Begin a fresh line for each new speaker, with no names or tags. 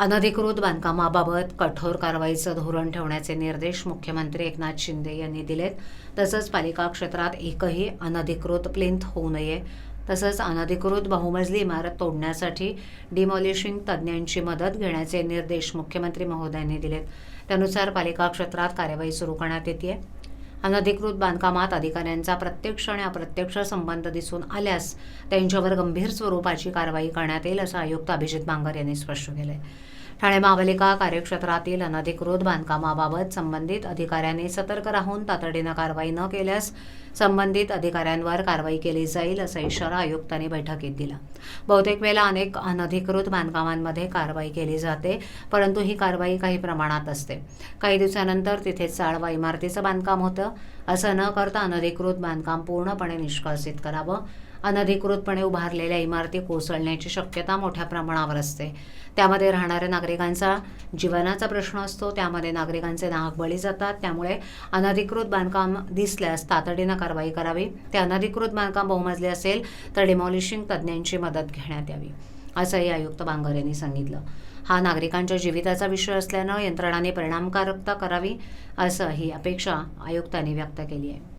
अनधिकृत बांधकामाबाबत कठोर कारवाईचं धोरण ठेवण्याचे निर्देश मुख्यमंत्री एकनाथ शिंदे यांनी दिलेत. तसंच पालिका क्षेत्रात एकही अनधिकृत प्लिंथ होऊ नये. तसंच अनधिकृत बहुमजली इमारत तोडण्यासाठी डिमॉलिशिंग तज्ज्ञांची मदत घेण्याचे निर्देश मुख्यमंत्री महोदयांनी दिलेत. त्यानुसार पालिका क्षेत्रात कार्यवाही सुरू करण्यात येते अनधिकृत बांधकामात अधिकाऱ्यांचा प्रत्यक्ष आणि अप्रत्यक्ष संबंध दिसून आल्यास त्यांच्यावर गंभीर स्वरूपाची कारवाई करण्यात येईल असं आयुक्त अभिजित बांगर यांनी स्पष्ट केलं आहे ठाणे महापालिका कार्यक्षेत्रातील अनधिकृत बांधकामाबाबत संबंधित अधिकाऱ्यांनी सतर्क राहून तातडीनं कारवाई न केल्यास संबंधित अधिकाऱ्यांवर कारवाई केली जाईल असा इशारा आयुक्तांनी बैठकीत दिला. बहुतेक वेळेला अनेक अनधिकृत बांधकामांमध्ये कारवाई केली जाते परंतु ही कारवाई काही प्रमाणात असते. काही दिवसानंतर तिथे चाळवा इमारतीचं बांधकाम होतं. असं न करता अनधिकृत बांधकाम पूर्णपणे निष्कासित करावं अनधिकृतपणे उभारलेल्या इमारती कोसळण्याची शक्यता मोठ्या प्रमाणावर असते. त्यामध्ये राहणाऱ्या नागरिकांचा जीवनाचा प्रश्न असतो. त्यामध्ये नागरिकांचे नाक बळी जातात. त्यामुळे अनधिकृत बांधकाम दिसल्यास तातडीनं कारवाई करावी. ते अनधिकृत बांधकाम बहुमजले असेल तर डिमॉलिशिंग तज्ज्ञांची मदत घेण्यात यावी असंही आयुक्त बांगर यांनी सांगितलं. हा नागरिकांच्या जीविताचा विषय असल्यानं यंत्रणाने परिणामकारकता करावी असं ही अपेक्षा आयुक्तांनी व्यक्त केली आहे.